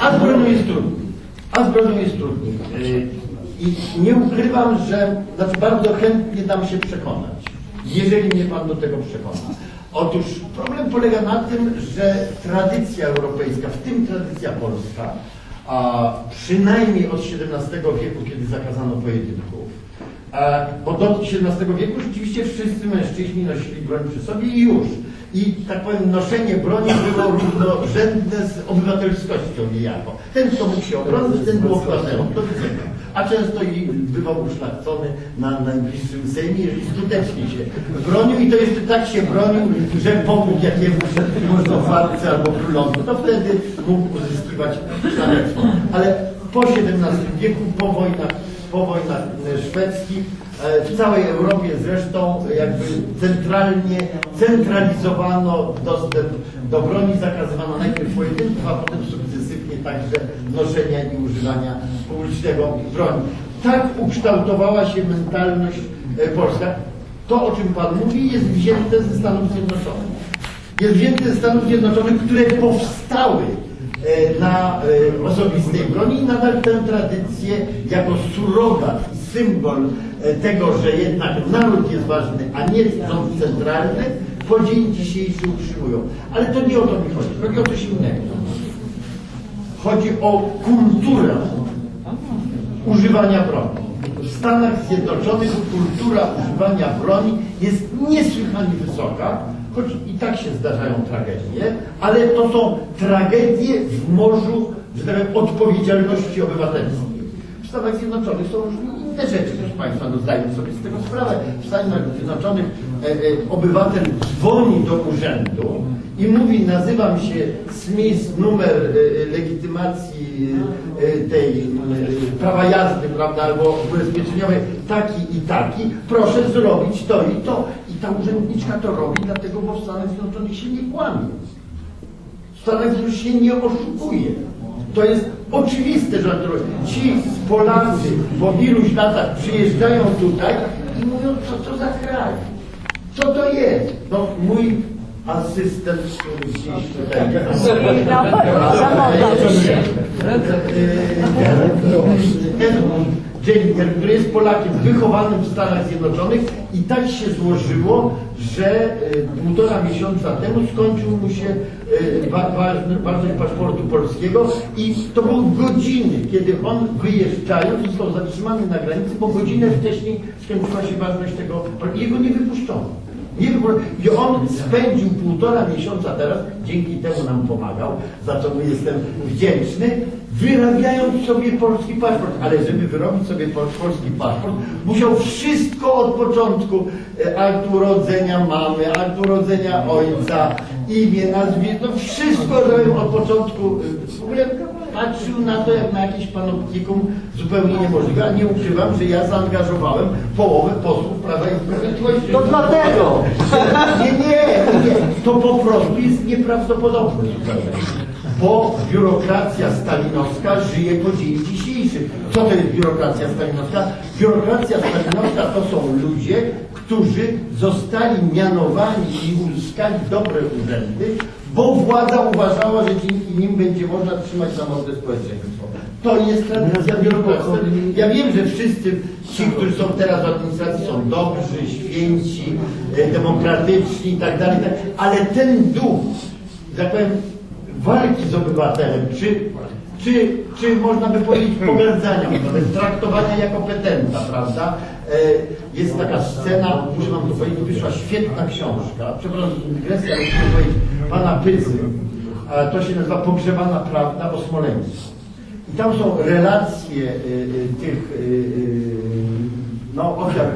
A z bronią jest trudniej. A z bronią jest trudniej. Y, I nie ukrywam, że znaczy bardzo chętnie dam się przekonać, jeżeli mnie Pan do tego przekona. Otóż problem polega na tym, że tradycja europejska, w tym tradycja polska, a przynajmniej od XVII wieku, kiedy zakazano pojedynków, bo do XVII wieku rzeczywiście wszyscy mężczyźni nosili broń przy sobie i już. I tak powiem, noszenie broni było równorzędne z obywatelskością niejako. Ten, kto mógł się obronić, ten był obywatelem. Do widzenia. A często i bywał uszlachcony na najbliższym sejmie, jeżeli skutecznie się bronił i to jeszcze tak się bronił, że pomógł jakiemuś możnowładcy albo królowi. To wtedy mógł uzyskiwać szlachectwo. Ale po XVII wieku, po wojnach, po wojnach szwedzkich, e, w całej Europie zresztą jakby centralnie centralizowano dostęp do broni, zakazywano najpierw pojedynków, a potem sukcesywnie także noszenia i używania publicznego broni. Tak ukształtowała się mentalność e, polska. To, o czym Pan mówi, jest wzięte ze Stanów Zjednoczonych. Jest wzięte ze Stanów Zjednoczonych, które powstały e, na e, osobistej broni i nadal tę tradycję jako surogat i symbol e, tego, że jednak naród jest ważny, a nie rząd centralny, po dzień dzisiejszy utrzymują. Ale to nie o to mi chodzi, chodzi o coś innego. Chodzi o kulturę używania broni. W Stanach Zjednoczonych kultura używania broni jest niesłychanie wysoka, choć i tak się zdarzają tragedie, ale to są tragedie w morzu, tak odpowiedzialności obywatelskiej. W Stanach Zjednoczonych są różne inne rzeczy, proszę Państwa, no zdajmy sobie z tego sprawę. W Stanach Zjednoczonych e, e, obywatel dzwoni do urzędu i mówi, nazywam się Smith, numer e, legitymacji e, tej e, prawa jazdy, prawda, albo ubezpieczeniowej taki i taki, proszę zrobić to i to. Ta urzędniczka to robi, dlatego bo w Stanach Zjednoczonych się nie kłamie. W Stanach Zjednoczonych się nie oszukuje. To jest oczywiste, że ci Polacy po iluś latach przyjeżdżają tutaj i mówią, co to za kraj? Co to jest? No mój asystent, który tutaj... Jennifer, który jest Polakiem wychowanym w Stanach Zjednoczonych i tak się złożyło, że e, półtora miesiąca temu skończył mu się e, ważność paszportu polskiego i to były godziny, kiedy on wyjeżdżając został zatrzymany na granicy, bo godzinę wcześniej skończyła się ważność tego i jego. Nie wypuszczono. I on spędził półtora miesiąca teraz, dzięki temu nam pomagał, za co mu jestem wdzięczny, wyrabiając sobie polski paszport. Ale żeby wyrobić sobie pol- polski paszport, musiał wszystko od początku, e, akt urodzenia mamy, akt urodzenia ojca, imię, nazwisko, no wszystko robił od początku. e, W ogóle patrzył na to jak na jakieś panoptikum zupełnie niemożliwe, a nie ukrywam, że ja zaangażowałem połowę posłów Prawa i Sprawiedliwości. To dlatego. Nie, nie, nie, to po prostu jest nieprawdopodobne. Bo biurokracja stalinowska żyje po dzień dzisiejszy. Co to jest biurokracja stalinowska? Biurokracja stalinowska to są ludzie, którzy zostali mianowani i uzyskali dobre urzędy, bo władza uważała, że dzięki nim będzie można trzymać samotne społeczeństwo. To jest tradycja biurokracji. Ja wiem, że wszyscy ci, którzy są teraz w administracji są dobrzy, święci, e, demokratyczni i tak tak, ale ten duch, tak powiem, walki z obywatelem, czy, czy, czy można by powiedzieć pogardzania, nawet traktowania jako petenta, prawda? E, Jest taka scena, muszę wam to powiedzieć, wyszła świetna książka, przepraszam, dygresja, ale muszę powiedzieć, pana Pyzy, a to się nazywa Pogrzebana Prawda o Smoleńsku. I tam są relacje y, y, tych y, no, ofiar,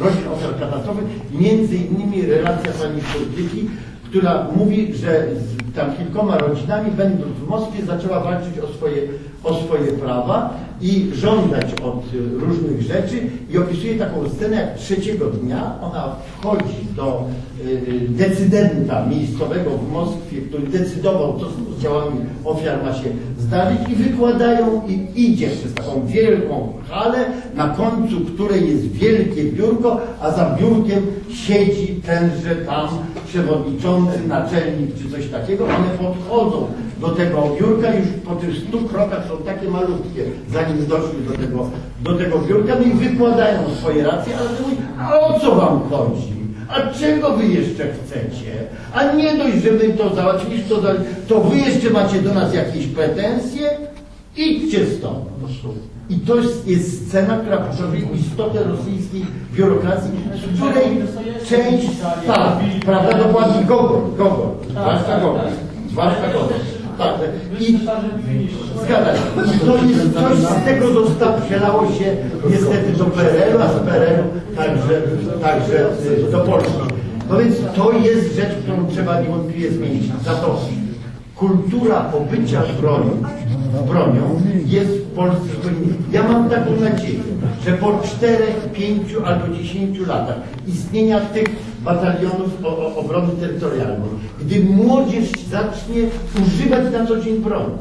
rodzin ofiar katastrowy, między innymi relacja pani polityki, która mówi, że z tam kilkoma rodzinami, będąc w Moskwie, zaczęła walczyć o swoje, o swoje prawa i żądać od różnych rzeczy i opisuje taką scenę, jak trzeciego dnia ona wchodzi do y, decydenta miejscowego w Moskwie, który decydował, co z ciałami ofiar ma się zdarzyć i wykładają i idzie przez taką wielką halę, na końcu której jest wielkie biurko, a za biurkiem siedzi tenże tam przewodniczący, naczelnik czy coś takiego. One podchodzą do tego biurka już po tych stu krokach są takie malutkie, zanim doszły do tego, do tego biurka, no i wykładają swoje racje, ale ty mówi, a o co wam chodzi? A czego wy jeszcze chcecie? A nie dość, że my to załatwiliśmy, to, wy jeszcze macie do nas jakieś pretensje? Idźcie stąd. I to jest, scena, która pokazuje istotę rosyjskiej biurokracji, z której część, tak, prawda, dokładnie Gogol, Gogol, zwłaszcza Gogol, zwłaszcza Gogol. Tak, i zgadza się. I to jest coś z tego zostało, przelało się niestety do PRL-u, a z PRL-u także, także y, do Polski. No więc to jest rzecz, którą trzeba niewątpliwie zmienić. Za to kultura pobycia bronią, bronią jest w Polsce. Ja mam taką nadzieję, że po czterech, pięciu albo dziesięciu latach istnienia tych batalionów obrony terytorialnej, gdy młodzież zacznie używać na co dzień broni,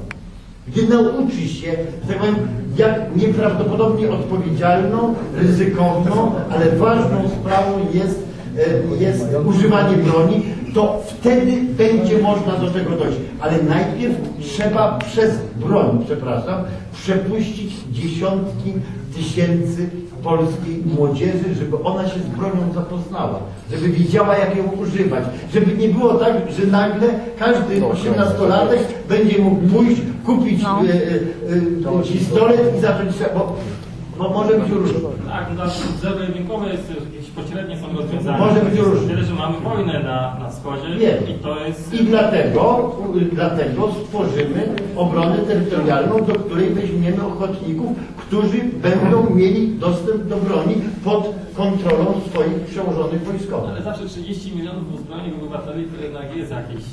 gdy nauczy się, tak powiem, jak nieprawdopodobnie odpowiedzialną, ryzykowną, ale ważną sprawą jest, e, jest używanie broni, to wtedy będzie można do tego dojść. Ale najpierw trzeba przez broń, przepraszam, przepuścić dziesiątki tysięcy polskiej młodzieży, żeby ona się z bronią zapoznała, żeby wiedziała, jak ją używać, żeby nie było tak, że nagle każdy osiemnastolatek będzie mógł pójść, kupić No. e, e, e, pistolet i zacząć bo, bo może być różnie. Tak, no drzewo jest jakieś pośrednie są rozwiązania. Może być różnie. Tyle, że mamy wojnę na, na wschodzie Wiem. i to jest... I dlatego, dlatego stworzymy obronę terytorialną, do której weźmiemy ochotników, którzy będą mieli dostęp do broni pod kontrolą swoich przełożonych wojskowych. Ale zawsze 30 milionów uzbrojonych obywateli to jednak jest jakiś,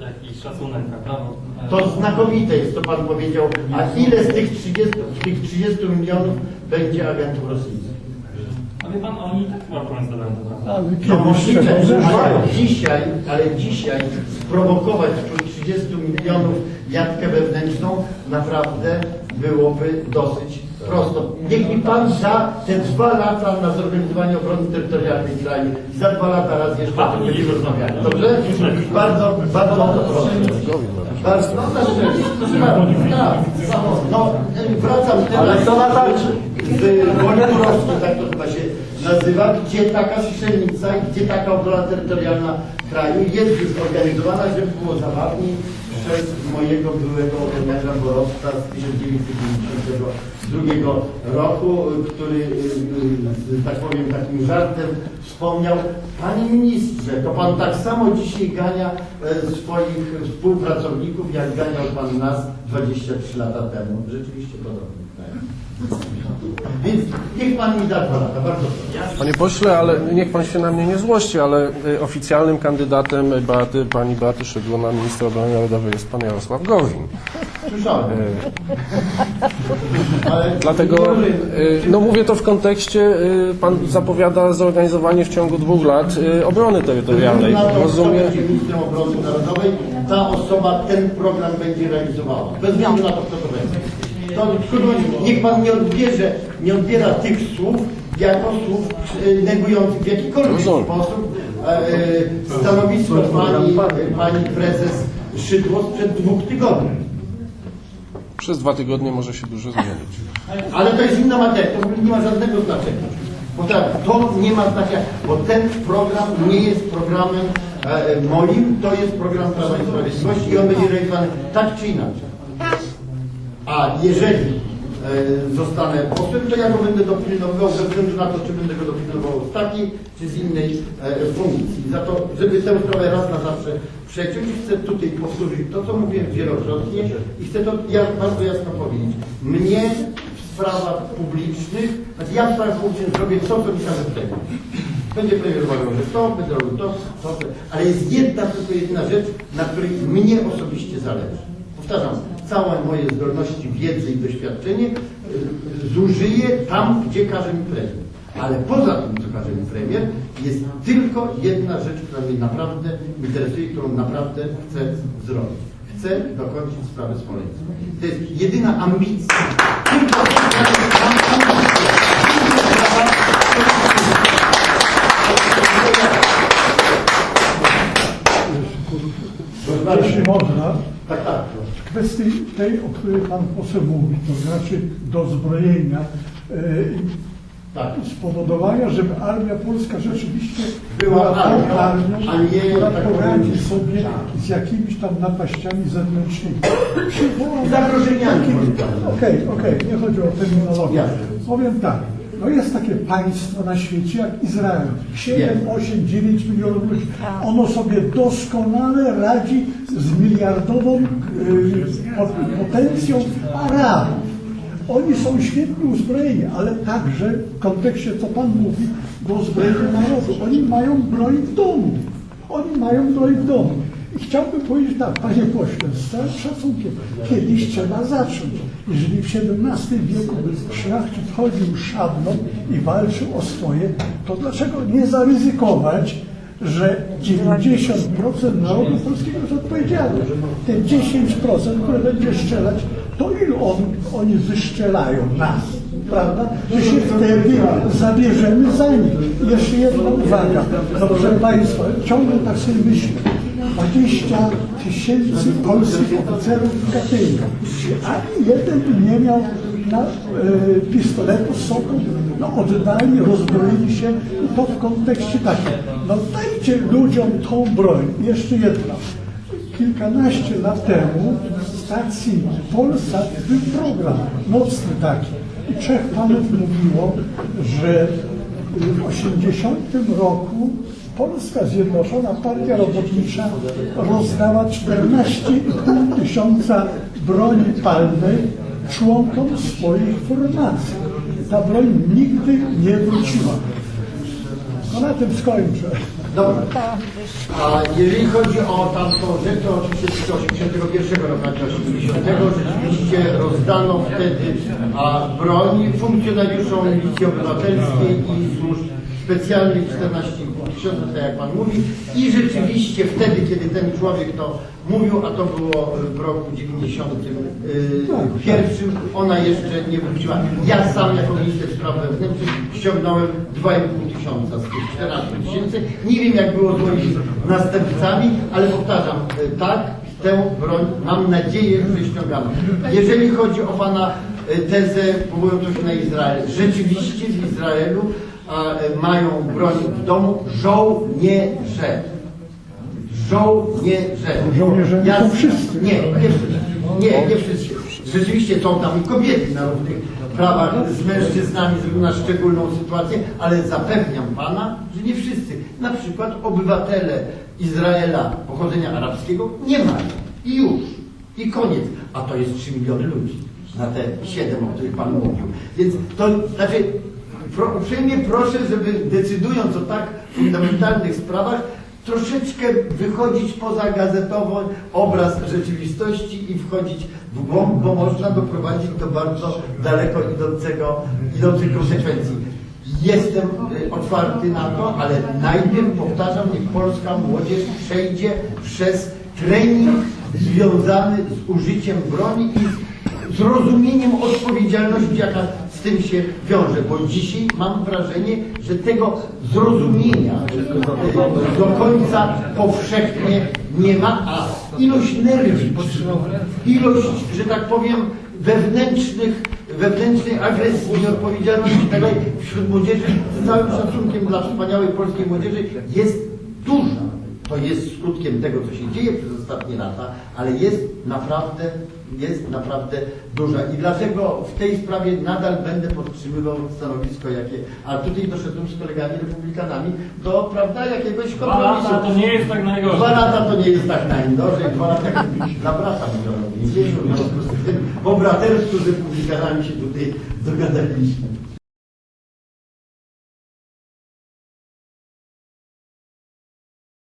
jakiś szacunek, prawda? E, To znakomite jest, co Pan powiedział. A ile z tych 30, tych 30 milionów będzie agentów rosyjskich? A wie pan, oni tak chyba zdobędą, prawda? No możliwe, ale dzisiaj, ale dzisiaj sprowokować wśród 30 milionów jatkę wewnętrzną naprawdę byłoby dosyć prosto. Niech mi Pan da te dwa lata na zorganizowanie obrony terytorialnej kraju i za dwa lata raz jeszcze o tym będziemy rozmawiali. Dobrze? Bardzo, bardzo o to proszę. Bardzo, no na szczęście. Tak, no wracam teraz. Ale to na tarczy. Z woli Turowskiej, tak to chyba się nazywa, gdzie taka strzelnica gdzie taka obrona terytorialna kraju jest już organizowana, żeby było zabawniej przez mojego byłego trenerza Borowca z 1992 roku, który, y, y, tak powiem, takim żartem wspomniał, Panie Ministrze, to Pan tak samo dzisiaj gania e, swoich współpracowników, jak ganiał Pan nas 23 lata temu. Rzeczywiście podobnie. Więc niech Pan mi da dwa lata, bardzo proszę. Panie pośle, ale niech pan się na mnie nie złości, ale y, oficjalnym kandydatem Beaty, pani Beaty Szydło na ministra obrony narodowej jest pan Jarosław Gowin. Słyszałem. Ale Dlatego, y, no mówię to w kontekście, y, pan zapowiada zorganizowanie w ciągu dwóch lat y, obrony terytorialnej. Na to, kto Rozumiem, będzie ministrem obrony narodowej, ta osoba ten program będzie realizowała. Bez względu na to, kto to niech pan nie odbierze, nie odbiera tych słów jako słów e, negujących w jakikolwiek sposób e, e, stanowisko pani, pani prezes Szydło sprzed dwóch tygodni. przez dwa tygodnie może się dużo zmienić. Ale to jest inna materia, to w ogóle nie ma żadnego znaczenia. Bo tak, to nie ma znaczenia, bo ten program nie jest programem e, moim, to jest program Prawa i Sprawiedliwości i on będzie realizowany tak czy inaczej. A jeżeli e, zostanę posłem, to ja go będę dopilnował ze względu na to, czy będę go dopilnował z takiej, czy z innej e, funkcji. Za to, żeby tę sprawę raz na zawsze przeciąć, chcę tutaj powtórzyć to, co mówiłem wielokrotnie i chcę to ja, bardzo jasno powiedzieć. Mnie w sprawach publicznych, znaczy ja w sprawach publicznych zrobię to, co mi każe premier. Będzie premier uważał, że to, będę robił to, to, to, ale jest jedna tylko jedyna rzecz, na której mnie osobiście zależy. Powtarzam, całe moje zdolności, wiedzę i doświadczenie y, zużyję tam, gdzie każe mi premier. Ale poza tym, co każe mi premier, jest tylko jedna rzecz, która mnie naprawdę interesuje, którą naprawdę chcę zrobić. Chcę dokończyć sprawę Smoleńska. To jest jedyna ambicja. Tylko. Jeśli można, Tak, tak. W kwestii tej, o której Pan poseł mówi, to znaczy dozbrojenia e, tak. spowodowania, żeby armia polska rzeczywiście Była tą armią, która tak poradzi sobie tak. z jakimiś tam napaściami zewnętrznymi. Zagrożeniami. Okej, okej, nie chodzi o terminologię. Powiem tak, no jest takie państwo na świecie jak Izrael. 7, Jest. 8, 9 milionów ludzi. Ono sobie doskonale radzi z miliardową y, pot- potencją Arabów. Oni są świetnie uzbrojeni, ale także w kontekście, co Pan mówi, do uzbrojenia narodu. Oni mają broń w domu. Oni mają broń w domu. Chciałbym powiedzieć tak, Panie Pośle, z całym szacunkiem, kiedyś trzeba zacząć. Jeżeli w XVII wieku szlachcic chodził szablą i walczył o swoje, to dlaczego nie zaryzykować, że 90% narodu polskiego jest odpowiedzialne. Te 10%, które będzie strzelać, to ilu on, oni wystrzelają nas, prawda? Że się wtedy zabierzemy za nich. Jeszcze jedna uwaga, no proszę Państwa, ciągle tak sobie myślę. 20 tysięcy polskich oficerów w Katyniu. Ani jeden nie miał na e, pistoletu soku. No oddali, rozbroili się i to w kontekście takim. No dajcie ludziom tą broń. Jeszcze jedna. Kilkanaście lat temu w stacji Polsat był program nocny taki. I trzech panów mówiło, że w 80 roku Polska Zjednoczona Partia Robotnicza rozdała 14,5 tysiąca broni palnej członkom swoich formacji. Ta broń nigdy nie wróciła. No na tym skończę. Dobra. A jeżeli chodzi o tamtą rzecz, to oczywiście z 81 roku, nie 80, rzeczywiście rozdano wtedy a, broń funkcjonariuszom Milicji Obywatelskiej i służb specjalnych 14 tysięcy, tak jak Pan mówi. I rzeczywiście wtedy, kiedy ten człowiek to mówił, a to było w roku 91, ona jeszcze nie wróciła. Ja sam jako minister spraw wewnętrznych ściągnąłem 2,5 tysiąca z tych 14 tysięcy. Nie wiem jak było z moimi następcami, ale powtarzam, y, tak, tę broń mam nadzieję, że ściągamy. Jeżeli chodzi o Pana y, tezę powołującą się na Izrael, rzeczywiście w Izraelu a, y, mają broń w domu żołnierze. Żołnierze. Żołnierze nie są wszyscy. Nie, nie wszyscy. Nie, nie wszyscy. Rzeczywiście są tam i kobiety na równych prawach z mężczyznami na szczególną sytuację, ale zapewniam Pana, że nie wszyscy. Na przykład obywatele Izraela pochodzenia arabskiego nie mają. I już. I koniec. A to jest 3 miliony ludzi na te 7, o których Pan mówił. Więc to znaczy, pro, uprzejmie proszę, żeby decydując o tak fundamentalnych sprawach, troszeczkę wychodzić poza gazetowy obraz rzeczywistości i wchodzić bo można doprowadzić do bardzo daleko idącego, idących konsekwencji. Jestem y, otwarty na to, ale najpierw powtarzam, niech polska młodzież przejdzie przez trening związany z użyciem broni i z zrozumieniem odpowiedzialności, jaka z tym się wiąże, bo dzisiaj mam wrażenie, że tego zrozumienia e, do końca powszechnie nie ma, a ilość nerwi, ilość, że tak powiem, wewnętrznych, wewnętrznej agresji, nieodpowiedzialności i tak wśród młodzieży, z całym szacunkiem dla wspaniałej polskiej młodzieży, jest duża. To jest skutkiem tego, co się dzieje przez ostatnie lata, ale jest naprawdę, jest naprawdę duża. I dlatego w tej sprawie nadal będę podtrzymywał stanowisko, jakie. A tutaj doszedłem z kolegami republikanami do, prawda, jakiegoś Dwa lata kompromisu. to nie jest tak najgorzej. Dwa lata to nie jest tak najgorzej, dwa lata dla brata mi to robi. W związku z tym, po braterstwu z republikanami się tutaj dogadaliśmy.